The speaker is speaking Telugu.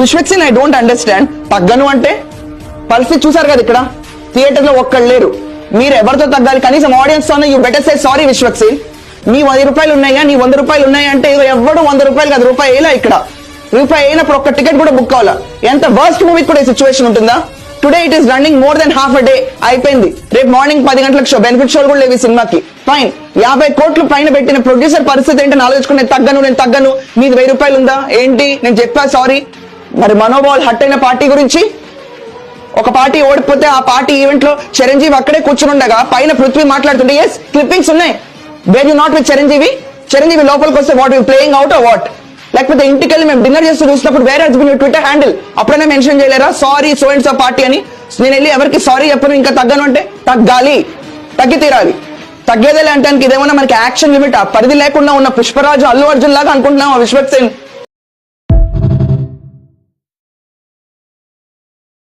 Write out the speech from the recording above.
విశ్వక్సిన్ ఐ డోంట్ అండర్స్టాండ్ తగ్గను అంటే? పరిస్థితి చూసారు కదా ఇక్కడ? థియేటర్లో ఒక్కళ్ళు లేరు. మీరు ఎవరితో తగ్గాలి? కనీసం ఆడియన్స్తో you better say sorry Vishwaksen నీ వంద రూపాయలు ఉన్నాయా? నీ వంద రూపాయలు ఉన్నాయా అంటే ఎవడు ఎవ్వడు వంద రూపాయలు కాదు రూపాయి వేయలా ఇక్కడ. రూపాయి అయినప్పుడు ఒక్క టికెట్ కూడా బుక్ అవ్వాలా ఎంత వర్స్ట్ మూవీ కూడా ఈ సిచ్యువేషన్ ఉంటుందా? Today it is running more than half a day అయిపోయింది. రేపు మార్నింగ్ పది గంటలకు షో బెనిఫిట్ షోలు కూడా లేవు సినిమాకి. ఫైన్ యాభై కోట్లు పైన పెట్టిన ప్రొడ్యూసర్ పరిస్థితి ఏంటని ఆలోచించుకుని నేను తగ్గను నేను తగ్గను. మీది వెయ్యి రూపాయలు ఉందా? ఏంటి? నేను చెప్పా సారీ మరి మనోబాల్ హట్ అయిన పార్టీ గురించి ఒక పార్టీ ఓడిపోతే ఆ పార్టీ ఈవెంట్లో చిరంజీవి అక్కడే కూర్చుని ఉండగా పైన పృథ్వీ మాట్లాడుతుంటే ఎస్ క్లిప్పింగ్స్ ఉన్నాయి. Where you not with Chiranjeevi? Chiranjeevi లోపలికి వస్తే what you playing out what లేకపోతే ఇంటికి వెళ్ళి మేము డిన్నర్ చేస్తూ చూసినప్పుడు వేరే హస్బెండ్ ట్విట్టర్ హ్యాండిల్ అప్పుడైనా మెన్షన్ చేయలేరా? Sorry so and so party అని. నేను వెళ్ళి ఎవరికి సారీ చెప్పను ఇంకా తగ్గను అంటే తగ్గాలి. తగ్గి తీరాలి. తగ్గేదే అంటే ఇదేమన్నా మనకి యాక్షన్ లిమిట్ ఆ? పరిధి లేకుండా ఉన్న పుష్పరాజు అల్లు అర్జున్ లాగా అనుకుంటున్నాం ఆ విశ్వక్ సేన్